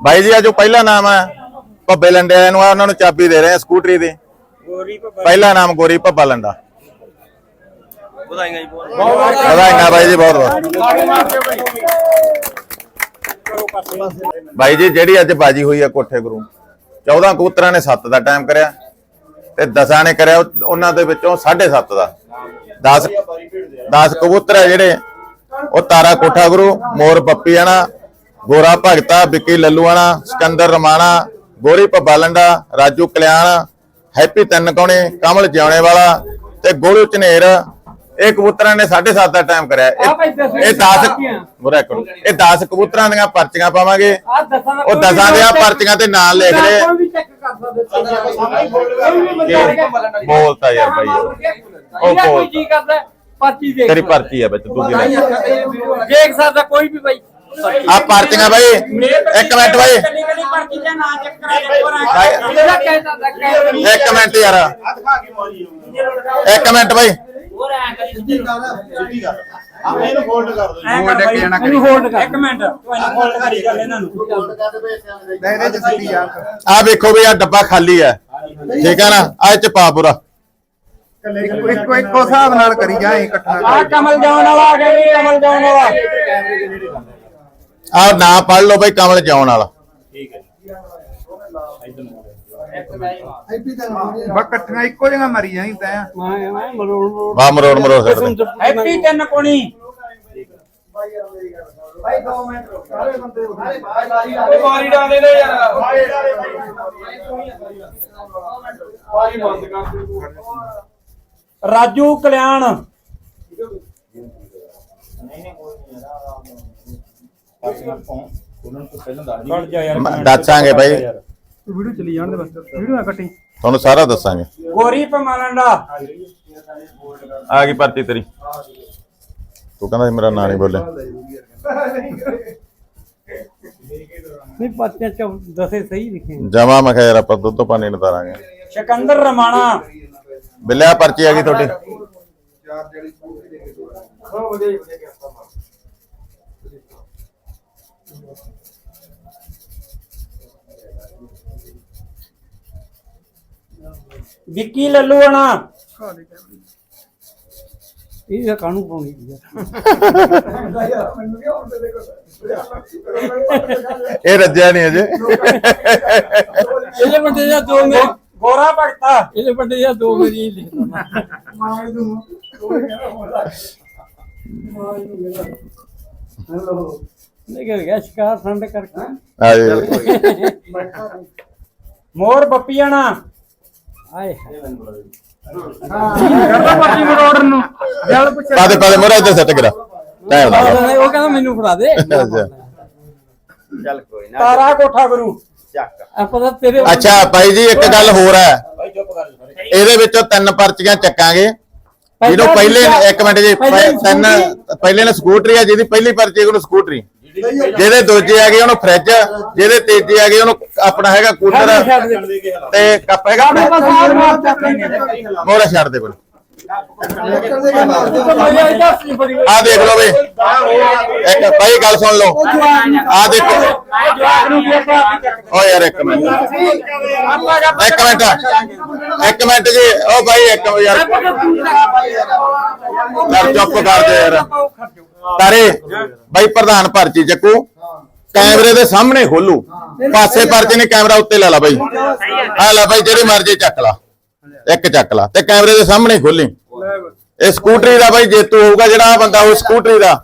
ਬਾਈ ਜੀ ਆ ਜੋ ਪਹਿਲਾ ਨਾਮ ਹੈ ਭੱਬੇ ਲੰਡਿਆ ਨੂੰ ਆ ਉਹਨਾਂ ਨੂੰ ਚਾਬੀ ਦੇ ਰਹੇ ਆ ਸਕੂਟਰੀ ਦੀ। ਗੋਰੀ ਭੱਬਾ ਪਹਿਲਾ ਨਾਮ ਗੋਰੀ ਭੱਬਾ ਲੰਡਾ। ਵਧਾਈਆਂ ਜੀ ਬਹੁਤ ਵਧਾਈਆਂ। ਬਾਈ ਜੀ ਬਹੁਤ ਬਹੁਤ। ਬਾਈ ਜੀ ਜਿਹੜੀ ਅੱਜ ਬਾਜੀ ਹੋਈ ਆ ਕੋਠੇ ਗੁਰੂ 14 ਕਬੂਤਰਾਂ ਨੇ 7 ਦਾ ਟਾਈਮ ਕਰਿਆ ਤੇ 10 ਨੇ ਕਰਿਆ ਉਹ- ਉਹਨਾਂ ਦੇ ਵਿੱਚੋਂ 7.5 ਦਾ। 10 10 ਕਬੂਤਰ ਆ ਜਿਹੜੇ ਉਹ ਤਾਰਾ ਕੋਠਾ ਗੁਰੂ ਮੋਰ ਪੱਪੀ ਆਣਾ ਗੋਰਾ ਭਗਤਾ ਵਿੱਕੀ ਲੱਲੂਆਣਾ ਸਿਕੰਦਰ ਰਮਾਣਾ ਗੋਰੀ ਭੱਬਾ ਲੰਡਾ ਰਾਜੂ ਕਲਿਆਣ ਹੈਪੀ ਤਿੰਨ ਕੌਣੇ ਕਮਲ ਜਿਉਣੇ ਵਾਲਾ ਤੇ ਗੋਲੂ ਝਨੇਰ। ਇਹ ਕਬੂਤਰਾਂ ਨੇ 7.5 ਦਾ ਟਾਈਮ ਕਰਿਆ। ਇਹ- ਇਹ 10 ਬੁਰਾ ਕਰੋ ਇਹ 10 ਕਬੂਤਰਾਂ ਦੀਆਂ ਪਰਚੀਆਂ ਪਾਵਾਂਗੇ। ਆ ਦਸਾਂ ਦਾ ਉਹ ਦਸਾਂ ਦੀਆਂ ਪਰਚੀਆਂ ਤੇ ਨਾਂ ਲਿਖ ਲੈ ਕੋਈ ਵੀ ਚੈੱਕ ਕਰ ਸਕਦੇ ਬੋਲਤਾ ਯਾਰ ਬਾਈ ਉਹ ਕੋਈ ਜੀ ਕਰਦਾ? ਹੈ, ਪਰਚੀ ਦੇਖ ਤੇਰੀ ਪਰਚੀ ਆ ਵਿੱਚ ਤੂੰ ਕੀ ਲੈ ਦੇਖ ਸਕਦਾ ਕੋਈ ਵੀ ਬਾਈ ਆ ਪਰਚੀਆਂ ਬਾਈ। ਇੱਕ ਮਿੰਟ ਬਾਈ। ਇੱਕ ਮਿੰਟ ਯਾਰ। ਇੱਕ ਮਿੰਟ ਬਾਈ। ਹੋਰ ਐ ਕਰੀ ਦੋ ਹੋਲਡ ਕਰ ਇੱਕ ਮਿੰਟ ਫੋਲਡ ਕਰੀ ਗੱਲ ਇਹਨਾਂ ਨੂੰ ਆ ਵੇਖੋ ਵੀ ਆ ਡੱਬਾ ਖਾਲੀ ਹੈ। ਠੀਕ ਹੈ ਨਾ? ਆ ਇਹ ਚ ਪਾ ਪੂਰਾ। ਇੱਕੋ ਇੱਕੋ ਹਿਸਾਬ ਨਾਲ ਕਰੀ ਜਾਏ ਇਕੱਠਾ ਆ ਕਮਲ ਜਾਣ ਵਾਲਾ ਆ ਗਿਆ ਜੀ ਕਮਲ ਜਾਣ ਵਾਲਾ। ਆ ਨਾਂ ਪੜ ਲਓ ਬਾਈ ਕਮਲ ਜਾਉਣ ਵਾਲਾ ਬਸ ਇਕੱਠੀਆਂ ਇੱਕੋ ਜਗ੍ਹਾ ਮਰੀ ਜਾਈ ਤੈਂ ਮੈਂ ਮੈਂ ਮਰੋੜ ਵਾ ਮਰੋੜ ਮਰੋੜ ਛੱਡ ਦੇ। ਹੈਪੀ ਤਿੰਨ ਕੋਣੀ। ਮਾਰੀ ਡਾਲੇ ਦੇ ਯਾਰ ਰਾਜੂ ਕਲਿਆਣ। ਦੱਸਾਂਗੇ ਬਾਈ। ਵੀਡੀਓ ਚਲੀ ਜਾਣ ਦੇ ਬਸ। ਵੀਡੀਓ ਨਾ ਕੱਟੀ। ਤੁਹਾਨੂੰ ਸਾਰਾ ਦੱਸਾਂਗੇ। ਗੋਰੀ ਪਮਾਲੰਡਾ ਆ ਗਈ ਪਰਚੀ ਤੇਰੀ। ਤੂੰ ਕਹਿੰਦਾ ਸੀ ਮੇਰਾ ਨਾਂ ਨਹੀਂ ਬੋਲੇ ਨਹੀਂ ਪਰਚੀਆਂ ਚ ਦਸੇ ਸਹੀ ਲਿਖੇ। ਜਮਾ ਮੈਂ ਕਿਹਾ ਯਾਰ ਆਪਾਂ ਦੁੱਧ ਪਾਣੀ ਨਤਾਰਾਂਗੇ। ਸਿਕੰਦਰ ਰਮਾਣਾ। ਬਿੱਲਿਆ ਪਰਚੀ ਆ ਗਈ ਤੁਹਾਡੀ। ਵਿੱਕੀ ਲੱਲੂਆਣਾ ਇਹ ਤਾਂ ਕਾਨੂੰ ਪਾਉਣੀ ਇਹ ਰੱਜਿਆ ਨਹੀਂ ਅਜੇ। ਇਹਦੇ ਬੰਦੇ ਦਾ ਦੋ ਮੇਰੇ ਗੋਰਾ ਭਗਤਾ। ਇਹਦੇ ਬੰਦੇ ਦਾ ਦੋ ਮੇਰੀ ਹੀ ਲਿਖਦਾ ਨਹੀਂ ਕਰ ਗਿਆ ਸ਼ਿਕਾਰ ਸੰਡ ਕਰਕੇ। ਆ ਜੀ ਮੋਰ ਬੱਪੀਆਣਾ ਆਏ ਕਰਦਾ ਪਰਚੀ ਮਰੋੜਨ ਨੂੰ। ਜਲ ਪੁੱਛ ਪਾ ਦੇ ਪਾ ਦੇ ਮੋਰਾ ਇੱਥੇ ਸੈੱਟ ਕਰਾ। ਟਾਈਮ ਨਾਲ। ਉਹ ਕਹਿੰਦਾ ਮੈਨੂੰ ਫੜਾ ਦੇ। ਅੱਛਾ। ਚੱਲ ਕੋਈ ਨਾ। ਤਾਰਾ ਕੋਠਾ ਗੁਰੂ। ਚੱਕ। ਆਪਾਂ ਤਾਂ ਤੇਰੇ ਅੱਛਾ ਭਾਈ ਜੀ ਇੱਕ ਗੱਲ ਹੋਰ ਹੈ। ਇਹਦੇ ਵਿੱਚੋਂ ਤਿੰਨ ਪਰਚੀਆਂ ਚੱਕਾਂਗੇ। ਜਿਹਨੂੰ ਪਹਿਲੇ ਇੱਕ ਮਿੰਟ ਜੀ ਪਹਿਲੇ ਤਿੰਨ ਪਹਿਲੇ ਨੇ ਸਕੂਟਰੀ ਆ ਜਿਹਦੀ ਪਹਿਲੀ ਪਰਚੀ ਉਹਨੂੰ ਸਕੂਟਰੀ। ਜਿਹਦੇ ਦੂਜੇ ਆ ਗਏ ਉਹਨੂੰ ਫ੍ਰਿਜ ਜਿਹਦੇ ਤੀਜੇ ਆ ਗਏ ਉਹਨੂੰ ਆਪਣਾ ਹੈਗਾ ਕੂਲਰ ਤੇ ਕੱਪ ਹੈਗਾ। ਮੋਰਾ ਛੱਡ ਦੇ। ਕੋਲ ਆ ਦੇਖ ਲਓ ਬਈ। ਇੱਕ ਭਾਈ ਗੱਲ ਸੁਣ ਲਓ। ਆ ਦੇਖੋ। ਓ ਯਾਰ ਇੱਕ ਮਿੰਟ। ਇੱਕ ਮਿੰਟ। ਇੱਕ ਮਿੰਟ ਜੀ। ਓ ਭਾਈ ਇੱਕ ਯਾਰ। ਚੁੱਪ ਕਰ ਦੇ ਯਾਰ। ਤਾਰੇ ਬਾਈ ਪ੍ਰਧਾਨ ਪਰਚੀ ਚੱਕੂ। ਕੈਮਰੇ ਦੇ ਸਾਹਮਣੇ ਖੋਲੂ। ਪਾਸੇ ਪਰਚੀ ਨੇ ਕੈਮਰਾ ਉੱਤੇ ਲੈ ਲਾ ਬਾਈ। ਆ ਲੈ ਬਾਈ ਜਿਹੜੀ ਮਰਜ਼ੀ ਚੱਕ ਲਾ। ਇੱਕ ਚੱਕ ਲਾ ਤੇ ਕੈਮਰੇ ਦੇ ਸਾਹਮਣੇ ਖੋਲੀ। ਇਹ ਸਕੂਟਰੀ ਦਾ ਬਾਈ ਜੇਤੂ ਹੋਊਗਾ ਜਿਹੜਾ ਬੰਦਾ ਉਹ ਸਕੂਟਰੀ ਦਾ।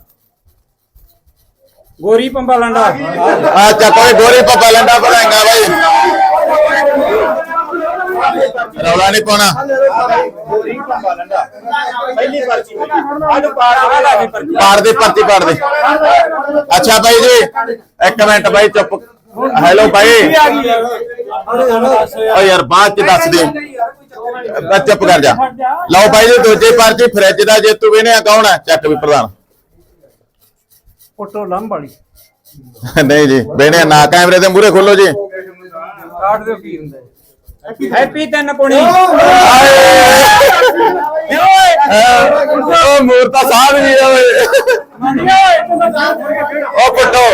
ਗੋਰੀ ਪੰਬਾ ਲੰਡਾ। ਆ ਚੱਕੋ ਇਹ ਗੋਰੀ ਪੱਪਾ ਲੰਡਾ ਬਣਾਏਗਾ ਬਾਈ। ਰੌਲਾ ਨਹੀਂ ਪਾਉਣਾ। ਪਹਿਲੀ ਪਰਚੀ ਅੱਜ ਪਾੜਾ ਵਾਲਾ ਦੀ ਪਰਚੀ ਪਾੜ ਦੇ। ਪਰਚੀ ਪਾੜ ਦੇ ਅੱਛਾ ਬਾਈ ਜੀ ਇੱਕ ਮਿੰਟ ਬਾਈ ਚੁੱਪ। ਹੈਲੋ ਬਾਈ। ਓ ਯਾਰ ਬਾਅਦ ਚ ਦੱਸ ਦੇ। ਬਸ ਚੁੱਪ ਕਰ ਜਾ। ਲਓ ਬਾਈ ਜੀ ਦੂਜੀ ਪਰਚੀ ਫ੍ਰਿਜ ਦਾ ਜੇਤੂ ਵੇਨੇ ਕੌਣ ਹੈ? ਚੱਕ ਵੀ ਪ੍ਰਧਾਨ। ਫੋਟੋ ਲੰਬ ਵਾਲੀ। ਨਹੀਂ ਜੀ ਵੇਨੇ ਨਾ ਕੈਮਰੇ ਦੇ ਮੂਹਰੇ ਖੋਲੋ ਜੀ। ਕਾਟ ਦਿਓ ਕੀ ਹੁੰਦਾ? ਹੈਪੀ ਤਿੰਨ ਪੁਣੀ। ਉਹ ਮੂਰਤਾ ਸਾਹਿਬ ਜੀ ਓਏ ਉਹ ਕੁੱਟੋ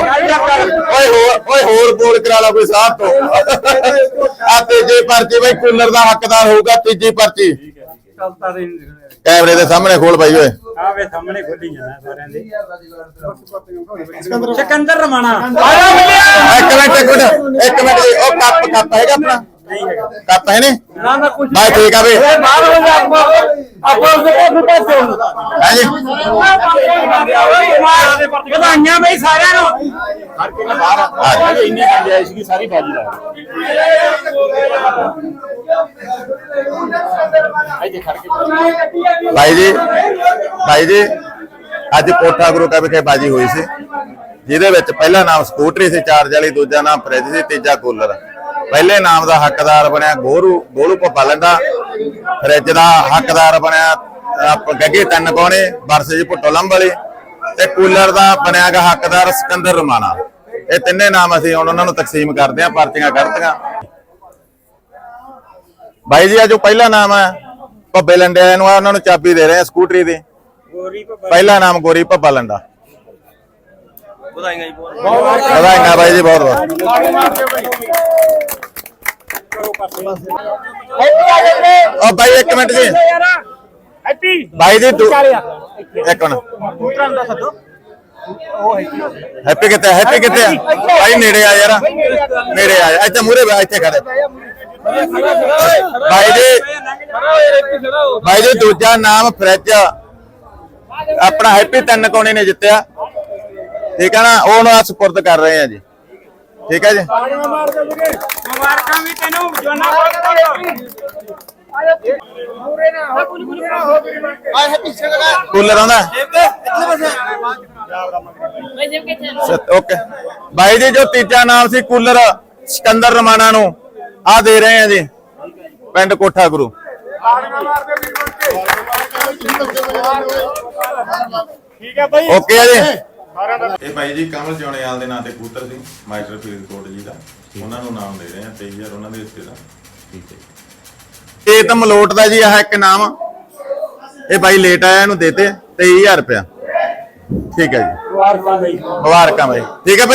ਓਏ ਹੋਰ ਓਏ ਹੋਰ ਬੋਲ ਕਰਾ ਲਾ ਕੋਈ ਸਾਹਿਬ ਤੋਂ। ਆ ਤੀਜੀ ਪਰਚੀ ਬਈ ਕੂਲਰ ਦਾ ਹੱਕਦਾਰ ਹੋਊਗਾ ਤੀਜੀ ਪਰਚੀ। ਕੈਮਰੇ ਦੇ ਸਾਹਮਣੇ ਖੋਲ ਬਾਈ ਓਏ। ਆਵੇ ਸਾਹਮਣੇ ਖੋਲੀ ਜਾਣਾ ਸਾਰਿਆਂ ਦੇ। ਸਿਕੰਦਰ। ਰਮਾਣਾ। ਇੱਕ ਮਿੰਟ ਇੱਕ ਮਿੰਟ ਇੱਕ ਮਿੰਟ ਜੀ, ਉਹ ਕੱਪ ਕੱਪ ਹੈਗਾ ਆਪਣਾ। ਨਹੀਂ ਹੈਗਾ ਕੱਪ ਹੈ ਨੇ? ਨਾ ਨਾ ਕੁਝ ਬਾਈ ਠੀਕ ਆ ਵੀ। ਬਾਹਰ ਹੋ ਜਾ ਆਪਾਂ ਆਪਾਂ ਉਸ ਦੇ ਪਾਸੇ ਹੈ ਜੀ ਵਧਾਈਆਂ ਬਈ ਸਾਰਿਆਂ ਨੂੰ। ਆ। ਜੀ। ਇੰਨੀ ਗੁੰਜਾਇਸ਼ ਸੀਗੀ ਸਾਰੀ ਬਾਜੀ ਲਾ ਇੱਥੇ ਖੜ ਕੇ। ਭਾਈ ਜੀ ਭਾਈ ਜੀ ਅੱਜ ਕੋਠਾ ਗੁਰੂ ਕਾ ਵਿਖੇ ਬਾਜੀ ਹੋਈ ਸੀ। ਜਿਹਦੇ ਵਿੱਚ ਪਹਿਲਾ ਨਾਮ ਸਕੂਟਰੀ ਸੀ ਚਾਰਜ ਵਾਲੀ ਦੂਜਾ ਨਾਮ ਫ੍ਰਿਜ ਸੀ ਤੀਜਾ ਕੂਲਰ। ਪਹਿਲੇ ਨਾਮ ਦਾ ਹੱਕਦਾਰ ਬਣਿਆ ਗੋਰੂ ਗੋਲੂ ਭੱਪਾ ਲੈਂਦਾ ਫ੍ਰਿਜ ਦਾ ਹੱਕਦਾਰ ਬਣਿਆ ਗੱਗੇ ਤਿੰਨ ਕੋਣੇ ਵਰਸੇ ਭੁੱਟੋ ਲੰਬ ਵਾਲੀ। ਤੇ ਕੂਲਰ ਦਾ ਬਣਿਆਗਾ ਹੱਕਦਾਰ ਸਿਕੰਦਰ ਰਮਾਣਾ। ਇਹ ਤਿੰਨੇ ਨਾਮ ਅਸੀਂ ਹੁਣ ਉਹਨਾਂ ਨੂੰ ਤਕਸੀਮ ਕਰਦੇ ਆਂ ਪਰਚੀਆਂ ਕਰਤੀਆਂ ਭਾਈ ਜੀ ਆ ਜੋ ਪਹਿਲਾ ਨਾਮ ਹੈ ਭੱਬੇ ਲੰਡੇ ਵਾਲਿਆਂ ਨੂੰ ਆ ਉਹਨਾਂ ਨੂੰ ਚਾਬੀ ਦੇ ਰਹੇ ਆ ਸਕੂਟਰੀ ਦੀ। ਗੋਰੀ ਭੱਬਾ ਪਹਿਲਾ ਨਾਮ ਗੋਰੀ ਭੱਬਾ ਲੰਡਾ ਵਧਾਈਆਂ ਜੀ ਬਹੁਤ। ਵਧਾਈਆਂ ਬਾਈ ਜੀ ਬਹੁਤ ਬਹੁਤ ਉਹ ਬਾਈ, ਇੱਕ ਮਿੰਟ ਜੀ। ਹੈਪੀ ਬਾਈ ਜੀ ਤੂੰ ਇੱਕ ਮਿੰਟ। ਹੈਪੀ ਕਿੱਥੇ ਹੈਪੀ ਕਿੱਥੇ ਆ? ਬਾਈ ਨੇੜੇ ਆ ਯਾਰ। ਨੇੜੇ ਆ। ਇੱਥੇ ਮੂਰੇ ਬੈ ਇੱਥੇ ਖੜੇ। ਬਾਈ ਜੀ ਬਾਈ ਜੀ ਦੂਜਾ ਨਾਮ ਫ੍ਰਿਜ ਆਪਣਾ ਹੈਪੀ ਤਿੰਨ ਕੋਣੇ ਨੇ ਜਿੱਤਿਆ। ਠੀਕ ਹੈ ਨਾ? ਉਹਨੂੰ ਹੁਣ ਆ ਸਪੁਰਦ ਕਰ ਰਹੇ ਆ ਜੀ। ਠੀਕ ਹੈ ਜੀ। ਮੁਬਾਰਕਾਂ ਵੀ ਤੈਨੂੰ ਜਵਾਨਾ ਬਹੁਤ ਕੂਲਰ ਆਉਂਦਾ ਓਕੇ। ਬਾਈ ਜੀ ਜੋ ਤੀਜਾ ਨਾਮ ਸੀ ਕੂਲਰ ਸਿਕੰਦਰ ਰਮਾਣਾ ਨੂੰ ਆ ਦੇ ਰਹੇ ਆ ਜੀ ਪਿੰਡ ਕੋਠਾ ਗੁਰੂ। ਠੀਕ ਹੈ ਬਾਈ। ਓਕੇ ਆ ਜੀ। ਇਹ ਭਾਈ ਜੀ ਕਮਲ ਜੋਣੇਵਾਲ ਦੇ ਨਾਂ ਤੇ ਕਬੂਤਰ ਸੀ ਮਾਈਟਰ ਫਰੀਦਕੋਟ ਜੀ ਦਾ। ਉਹਨਾਂ ਨੂੰ ਨਾਮ ਦੇ ਰਹੇ ਆ 23000 ਉਹਨਾਂ ਦੇ ਹਿੱਸੇ ਦਾ। ਠੀਕ ਹੈ। ਇਹ ਤਾਂ ਮਲੋਟ ਦਾ ਜੀ ਆਹ ਇੱਕ ਨਾਮ ਇਹ ਬਾਈ ਲੇਟ ਆਇਆ ਇਹਨੂੰ ਦੇਤੇ 23000 ਰੁਪਇਆ। ਠੀਕ ਹੈ ਜੀ। ਮੁਬਾਰਕਾਂ ਬਈ। ਮੁਬਾਰਕਾਂ ਬਾਈ। ਠੀਕ ਹੈ ਬਾਈ